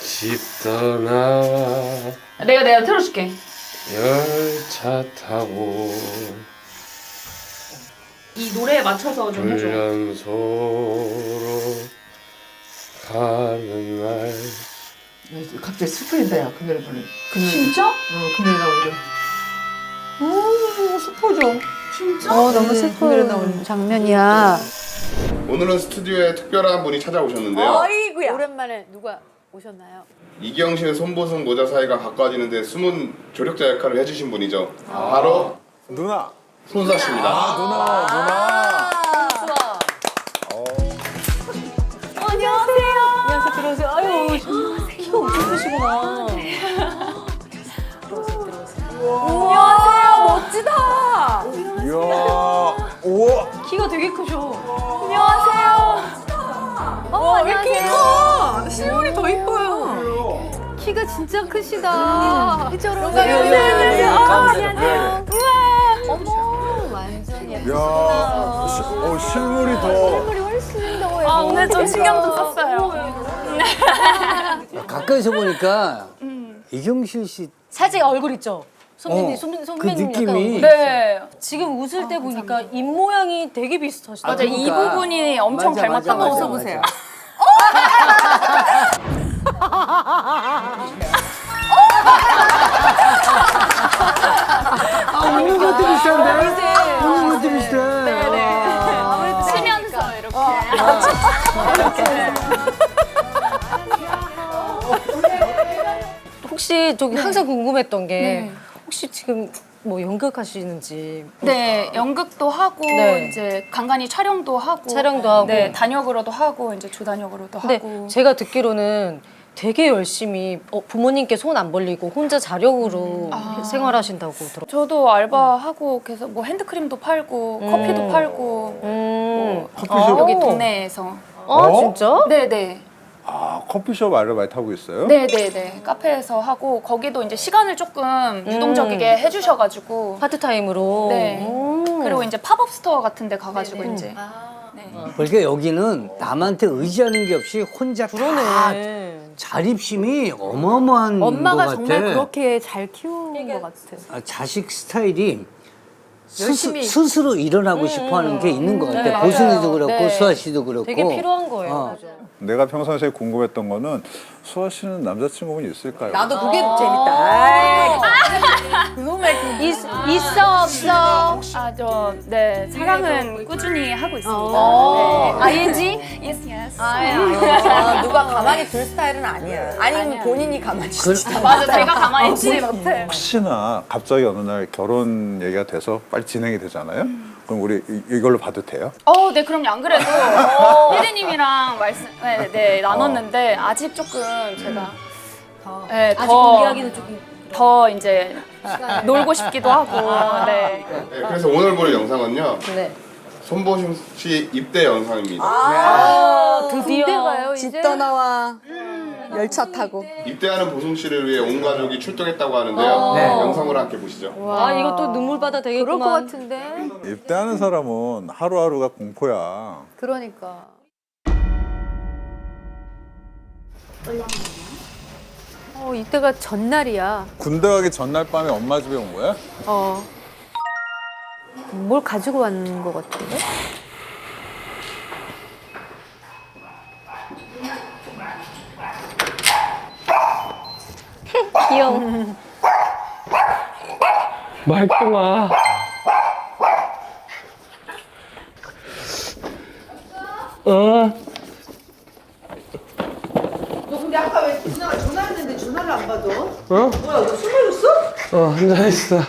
집 떠나와 내가 내가 틀어줄게. 열차 타고 이 노래에 맞춰서 좀 해줘. 훈련소로 가는 날 갑자기 슬퍼진다 야 그녀를 부르 그녀 진짜? 어 그녀를 나오죠 오 슬퍼져 진짜? 어 너무 네, 그녀를 슬픈 나오는 장면이야. 오늘은 스튜디오에 특별한 분이 찾아오셨는데요. 어이구야. 오랜만에 누가 오셨나요? 이경실, 손보승 모자 사이가 가까워지는데 숨은 조력자 역할을 해주신 분이죠. 바로 누나. 손사 씨입니다. 아, 누나, 누나. 안녕하세요. 안녕하세요. 들어오세요. 아유 키가 엄청 크시구나. 안녕하세요. 멋지다. 이야. 우와. 키가 되게 크셔. 안녕하세요. 어, 왜 이렇게 이뻐? 실물이 더 이뻐요 키가 진짜 크시다. 이쪽으로 안녕하세요. 안녕하세요. 아, 감사합니다. 안녕하세요. 우와. 어머, 완전. 예쁘시다. 시- 어, 실물이 더. 머리 훨씬 더 예뻐. 아 오늘 좀 신경 좀 썼어요. 가까이서 보니까 이경실 씨 살짝 얼굴 있죠? 선배님, 어, 선배, 그 선배님 느낌이 네. 지금 웃을 때 보니까 입 모양이 되게 비슷하시다. 맞아 이 그러니까. 부분이 엄청 맞아, 닮았다고 맞아, 맞아, 웃어보세요. 맞아. 아, 웃는 것도 비슷한데? 웃는 것도 비슷해. 아무래도 치면서 이렇게. 혹시 저기 항상 궁금했던 게 네. 혹시 지금 뭐 연극하시는지 네, 연극도 하고 네. 이제 간간히 촬영도 하고 촬영도 하고. 네, 단역으로도 하고 이제 주단역으로도 근데 하고 제가 듣기로는 되게 열심히 어, 부모님께 손 안 벌리고 혼자 자력으로 아. 생활하신다고 들었어요. 저도 알바하고 계속 뭐 핸드크림도 팔고 음. 커피도 팔고 음. 커피숍. 여기 오. 동네에서 아 어? 진짜? 네네 아, 커피숍 아르바이트 하고 있어요? 네네네 카페에서 하고 거기도 이제 시간을 조금 유동적이게 해주셔가지고 파트타임으로. 네. 음. 그리고 이제 팝업 스토어 같은 데 가가지고 이제 네. 그러니까 여기는 남한테 의지하는 게 없이 혼자 다 그러네. 자립심이 어마어마한 엄마가 것 정말 같아. 그렇게 잘 키운 것 같아요. 아, 자식 스타일이 열심히. 스 스로 일어나고 싶어하는 게 있는 것 같아. 네, 보승이도 맞아요. 그렇고 네. 수아 씨도 그렇고. 되게 필요한 거예요. 어. 내가 평상시에 궁금했던 거는 수아 씨는 남자친구분이 있을까요? 나도 그게 재밌다 있, 있어 없어. 아저 네 사랑은 꾸준히 하고 있습니다. 어. 네. ING? Yes yes. 아, 누가 가만히 둘 스타일은 아니야 아니면 본인이 가만히 그, 맞아 제가 가만히 있지 못해. 혹시나 갑자기 어느 날 결혼 얘기가 돼서 빨리 진행이 되잖아요? 그럼 우리 이- 이걸로 봐도 돼요? 어, 네, 그럼요. 안 그래도 피디님이랑 말씀, 네, 네, 나눴는데 아직 조금 제가 네, 아직 더, 공개하기는 조금. 더 이제 놀고 싶기도 하고, 네. 네, 그래서 오늘 볼 영상은요. 네. 손보승 씨 입대 영상입니다. 아, 드디어. 가요 이제. 집 떠나와 열차 타고 입대하는 보승 씨를 위해 온 가족이 출동했다고 하는데요. 네. 영상으로 함께 보시죠. 아 이것도 눈물 바다 그럴 되겠구만. 것 같은데. 입대하는 사람은 하루하루가 공포야. 그러니까. 어 이때가 전날이야. 군대 가기 전날 밤에 엄마 집에 온 거야? 어. 뭘 가지고 왔는 것 같은데? 귀여워. 말똥아 어? 너 근데 아까 왜 누나가 전화했는데 전화를 안 받아? 어? 뭐야 술 마셨어? 어 한잔했어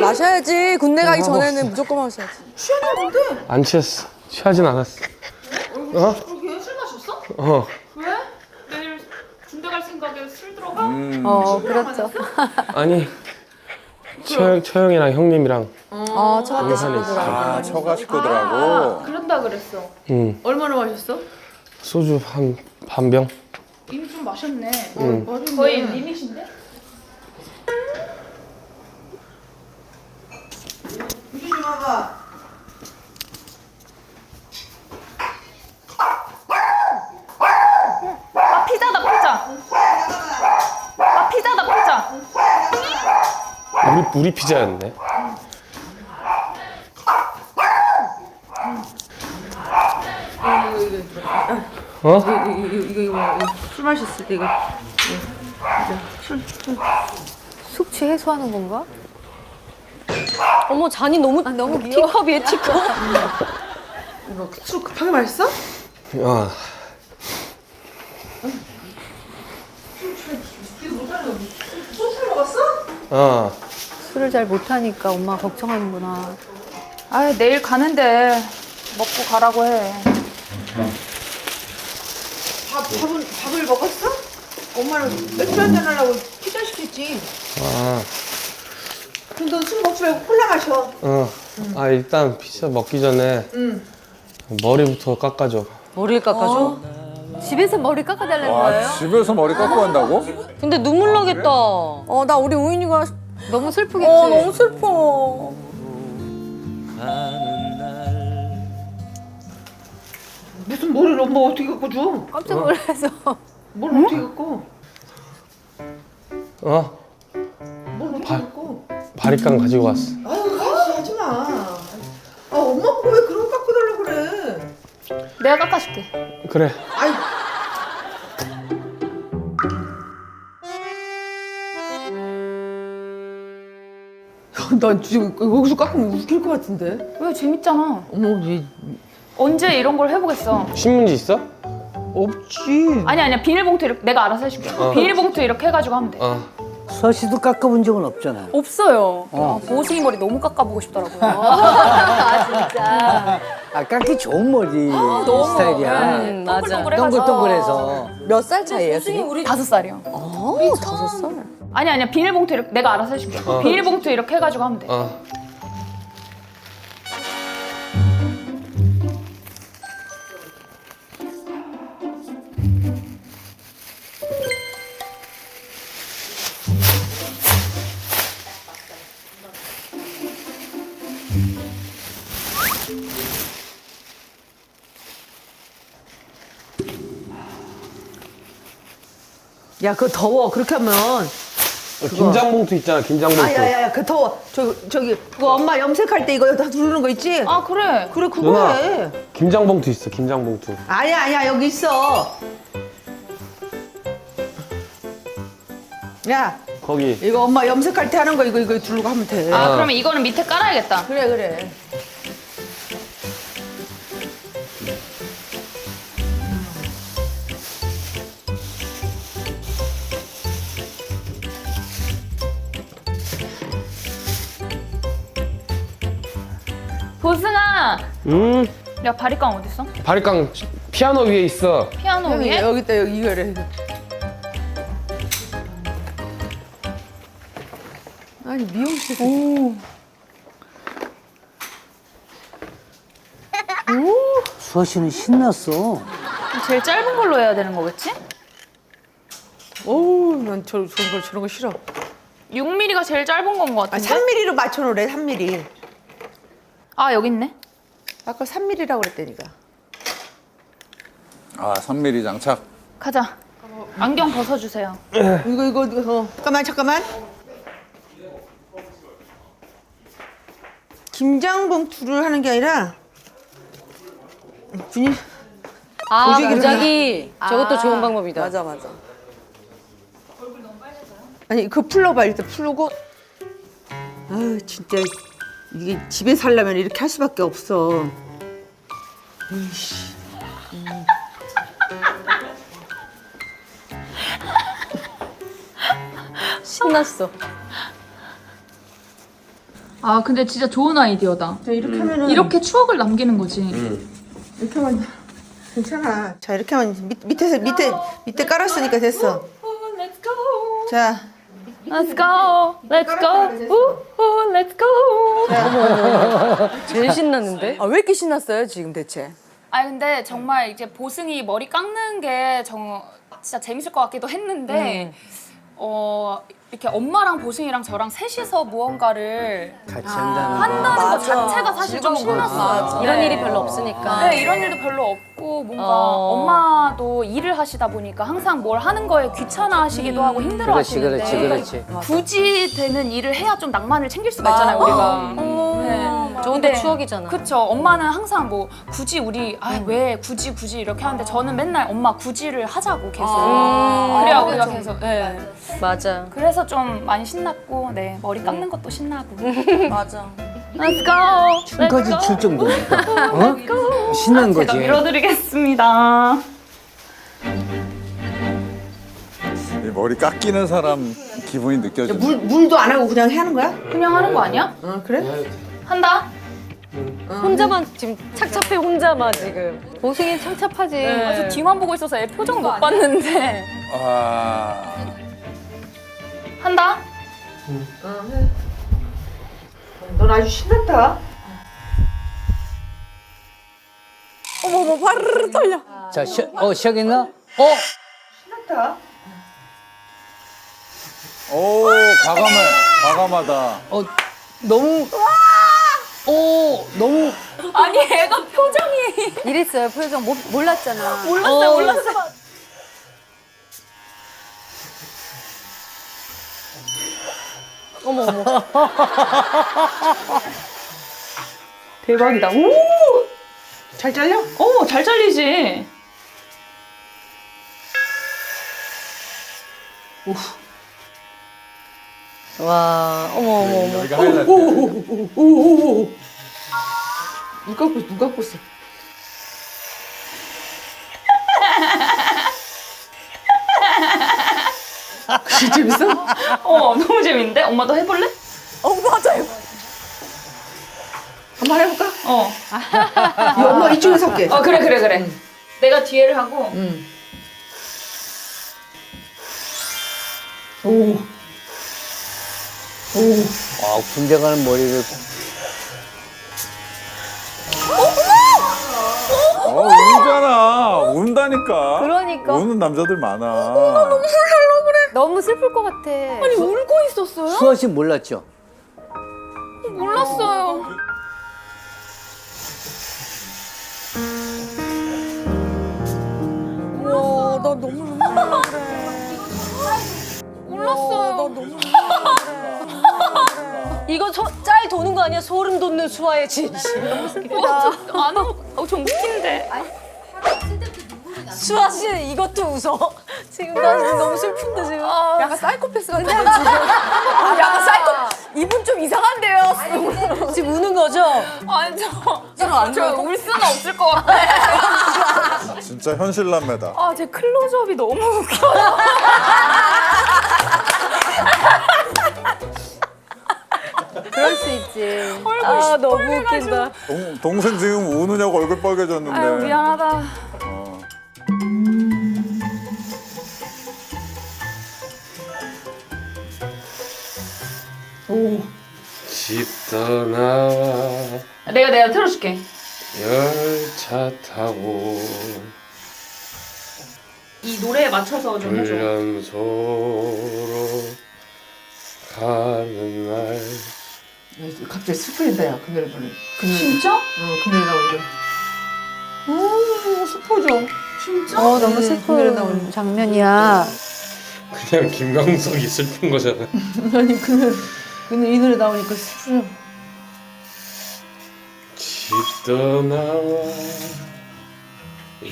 마셔야지 군대 가기 전에는 무조건 마셔야지 취했나 본데? 안 취했어 취하진 않았어 어? 그러게 술 마셨어? 어 왜? 내일 군대 갈 생각에 술 들 음. 어 그렇죠. 아니 처형, 처형이랑 형님이랑 아 처갓 용산에 있어 아, 처가 식구들하고. 그런다 그랬어. 응 얼마나 마셨어? 소주 한 반 병 이미 좀 마셨네. 응. 거의 리밋인데? 아 피자 피자. 우리 우리 피자였네. 어? 이거 이거 이거 술 마셨을 때 이거 숙취 해소하는 건가? 어머 잔이 너무 너무 귀여워. 티컵이에요 티컵. 이거 술 급하게 마셨어? 아, 술 먹었어? 아, 술을 잘 못하니까 엄마가 걱정하는구나. 아 내일 가는데 먹고 가라고 해. 밥 밥은 밥을 먹었어? 엄마는 맥주 한잔 하려고 피자 시켰지. 아, 그럼 넌 술 먹지 말고 콜라 마셔. 어. 아 일단 피자 먹기 전에 머리부터 깎아줘. 머리를 깎아줘. 집에서 머리 깎아달라는 와, 거예요? 집에서 머리 깎고 간다고? 근데 눈물 나겠다. 어, 나 우리 우인이가 너무 슬프겠지? 어, 너무 슬퍼. 무슨 머리를 엄마 어떻게 갖고 줘? 깜짝 놀라서. 뭘 어떻게 갖고? 어? 뭘 어떻게 발- 갖고? 바리깡 가지고 왔어. 아유 알았어 하지 마. 아 엄마 보고 왜 그런 거 갖고 달라고 그래? 내가 깎아줄게. 그래. 아이. 난 지금 여기서 깎으면 웃길 것 같은데. 왜 재밌잖아. 어머 왜 언제 이런 걸 해보겠어? 신문지 있어? 없지. 아니 아니야 비닐봉투 이렇게 내가 알아서 해줄게. 비닐봉투 이렇게 해가지고 하면 돼. 어. 수아 씨도 깎아본 적은 없잖아요. 없어요. 아, 보승이 머리 너무 깎아보고 싶더라고요. 아, 진짜. 아 깎기 좋은 머리 스타일이야. 음, 맞아. 동글동글해가지고. 동글동글해서. 몇 살 차이예요, 지금? 다섯 살이요. 어, 다섯 살. 아니 아니야 비닐봉투 이렇게 내가 알아서 해줄게. 어. 비닐봉투 이렇게 해가지고 하면 돼. 어. 야 그거 더워. 그렇게 하면. 어, 김장 봉투 있잖아. 김장 봉투. 아 야 야 야 그 더워. 저기 저기 그거 엄마 염색할 때 이거 다 두르는 거 있지? 아 그래. 그래 그거 누나. 해. 김장 봉투 있어. 김장 봉투. 아니야 아니야 여기 있어. 야 거기. 이거 엄마 염색할 때 하는 거 이거 이거 두르고 하면 돼. 아 어. 그러면 이거는 밑에 깔아야겠다. 그래 그래. 보승아. 음. 야 바리깡 어디 있어? 바리깡 피아노 위에 있어. 피아노 여기 위에? 여기 있다 여기 이거래. 아니 미용실. 수아 씨는 신났어. 제일 짧은 걸로 해야 되는 거겠지? 오우 난 저, 저런 거 저런 거 싫어. 6mm가 제일 짧은 건것아 같은데? 3mm로 맞춰놓으래 3mm. 아 여기 있네. 아까 3mm라고 그랬다니까. 아, 3mm 장착. 가자. 안경 벗어주세요. 이거 이거 이거 어. 잠깐만 잠깐만. 김장 봉투를 하는 게 아니라 분이 아 도자기를 도자기. 저것도 좋은 방법이다. 맞아, 맞아. 아니 그 풀러봐 일단 풀고. 아 진짜 이게 집에 살려면 이렇게 할 수밖에 없어. 신났어. 아 근데 진짜 좋은 아이디어다. 이렇게 하면은 이렇게 추억을 남기는 거지. 이렇게 하면 괜찮아. 자 이렇게 하면 밑, 밑에서 밑에 밑에 깔았으니까 됐어. Let's go. 자 Let's go. Let's go. 우후, Let's go. 제일 신났는데? 아, 왜 이렇게 신났어요, 지금 대체? 아 근데 정말 이제 보승이 머리 깎는 게 정, 진짜 재밌을 것 같기도 했는데 어 이렇게 엄마랑 보승이랑 저랑 셋이서 무언가를 같이 한다는 거. 한다는 것 자체가 사실 좀 신났어요. 이런 네. 일이 별로 없으니까. 네, 이런 일도 별로 없고 뭔가 어. 엄마도 일을 하시다 보니까 항상 뭘 하는 거에 귀찮아하시기도 하고 힘들어 음. 그렇지, 하시는데 그렇지, 그렇지. 굳이 되는 일을 해야 좀 낭만을 챙길 수가 있잖아요, 우리가. 네. 좋은데 근데 추억이잖아. 그쵸. 엄마는 항상 뭐 굳이 우리 아 왜 굳이 굳이 이렇게 하는데 저는 맨날 엄마 굳이를 하자고 계속. 그래야 우리가 계속. 네. 맞아. 그래서 좀 많이 신났고 네 머리 깎는 것도 신나고. 맞아. Let's go. 춤까지 출 정도니까. 어? 신난 제가 거지. 밀어드리겠습니다. 이 머리 깎이는 사람 기분이 느껴져. 물 물도 안 하고 그냥 하는 거야? 그냥 하는 거 아니야? 어 그래? 한다. 혼자만 지금 착잡해 혼자만 지금. 보승이 착잡하지. 아, 저 뒤만 보고 있어서 애 표정 못 봤는데. 아. 한다. 넌 아주 신났다. 어머머 파르르 떨려. 자, 시, 어, 시작했나? 어? 신났다. 오, 과감해. 과감하다. 어, 너무. 어, 너무. 아니 애가 표정이 이랬어요. 표정 모, 몰랐잖아. 몰랐어요 몰랐어. 어머 어머. 대박이다. 오. 잘 잘려? 오, 잘 잘리지. 와 어머 어머 어머. 여기가 하이라이트. 오오오오오오. 누가 꽂 누가 꽂어? 그게 재밌어? 어, 너무 재밌는데? 엄마도 해볼래? 어 맞아요. 한번 해볼까? 어. 이 엄마 이쪽에서 할게. 어, 그래, 그래, 그래. 내가 뒤에를 하고. 응. 오. 오. 아, 군대 가는 머리를. 어, 울잖아. 운다니까. 그러니까. 우는 남자들 많아. 너무 슬플 것 같아. 아니, 울고 있었어요? 수아 씨 몰랐죠? 몰랐어요. 우와 나 너무 눈물 나 그래. 몰랐어요. 나 너무 이거 소, 짤 도는 거 아니야? 소름 돋는 수아의 진실. 안 울, 어, 좀 웃긴데. 수아 씨는 이것도 웃어. 지금 나 지금 너무 슬픈데 지금. 약간 사이코패스 같은데 지금. 아, 약간 사이코. 이분 좀 이상한데요. 지금 우는 거죠? 아니, 저, 안저울 수는 없을 것 같아. 진짜 현실남매다. 아, 제 클로즈업이 너무 웃겨요. 그럴 수 있지. 아 너무 웃긴다. 동, 동생 지금 우느냐고 얼굴 빨개졌는데. 아유, 미안하다. 어. 집 떠나와 내가, 내가 틀어줄게. 열차 타고 이 노래에 맞춰서 좀 해줘. 훈련소로 가는 날 갑자기 슬퍼진다 야그 노래 부르. 그 노래. 진짜? 어, 그 노래 나오죠. 오 슬퍼져. 진짜? 어 너무 노래 슬픈 나오는 장면이야. 그냥 김광석이 슬픈 거잖아 아니 그 노래 그 노래 이 노래 나오니까 슬퍼. 집 떠나와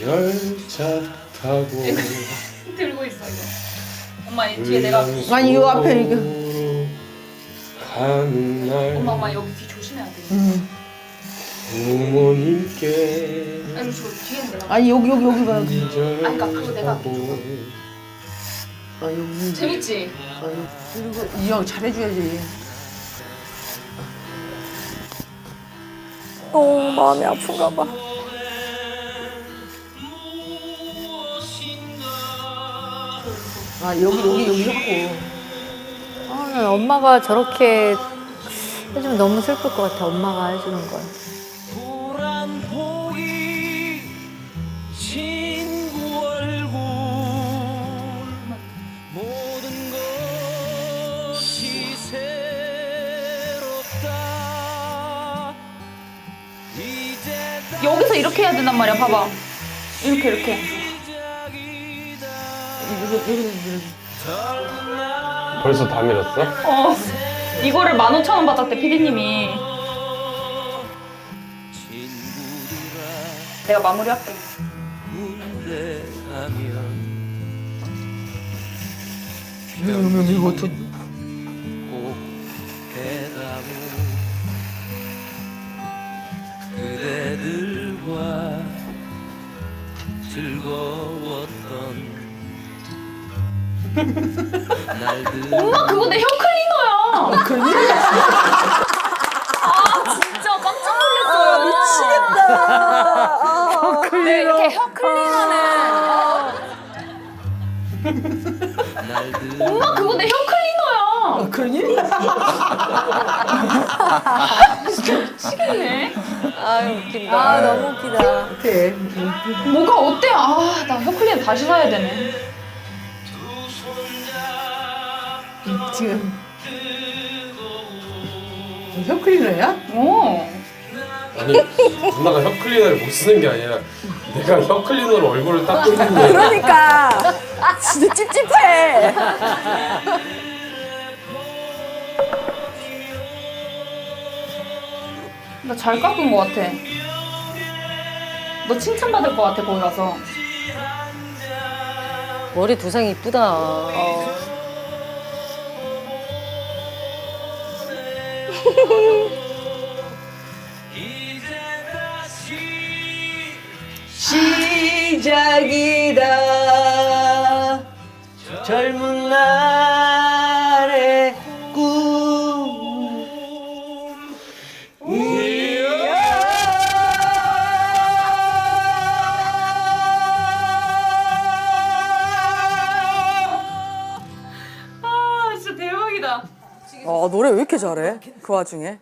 열차 타고 들고 있어, 이거. 엄마, 이 뒤에 내가. 아니, 요 앞에 이거. 가는 날 엄마, 엄마, 여기 귀 조심해야 돼. 음. 부모님께 아니, 저 뒤에는 내가. 아니 여기 여기 여기 봐. 아니, 그러니까 그거 내가 아 여기. 재밌지? 아유, 그리고 이형 잘해줘야지. 어 마음이 아픈가 봐. 아 여기 여기 여기 하고. 엄마가 저렇게 해주면 너무 슬플 것 같아. 엄마가 해주는 걸. 여기서 이렇게 해야 된단 말이야. 봐봐. 이렇게 이렇게. 이렇게 이렇게. 벌써 다 밀었어? 어. 이거를 15,000원 받았대 피디님이. 내가 마무리할게. 엄마 그거 내 혀 클리너야. 아 진짜 깜짝 놀랐어요. 미치겠다. 네, 이렇게 혀 클리너는. 엄마 그거 내 혀 클리너야. 그러니? 미치겠네. 아 웃긴다. 아 너무 웃기다. 뭐가 어때? 아, 나 혀 클리너 다시 사야 되네. 지금 혀클리너야? 오. 아니 누나가 혀 클리너를 못 쓰는 게 아니라 내가 혀 클리너로 얼굴을 닦고 있는데 그러니까 진짜 찝찝해. 나 잘 깎은 것 같아. 너 칭찬받을 것 같아, 거기 가서. 머리 두상 이쁘다. 시작이다 젊은 날의 꿈 아, 진짜 대박이다. 아 노래 왜 이렇게 잘해? 그 와중에.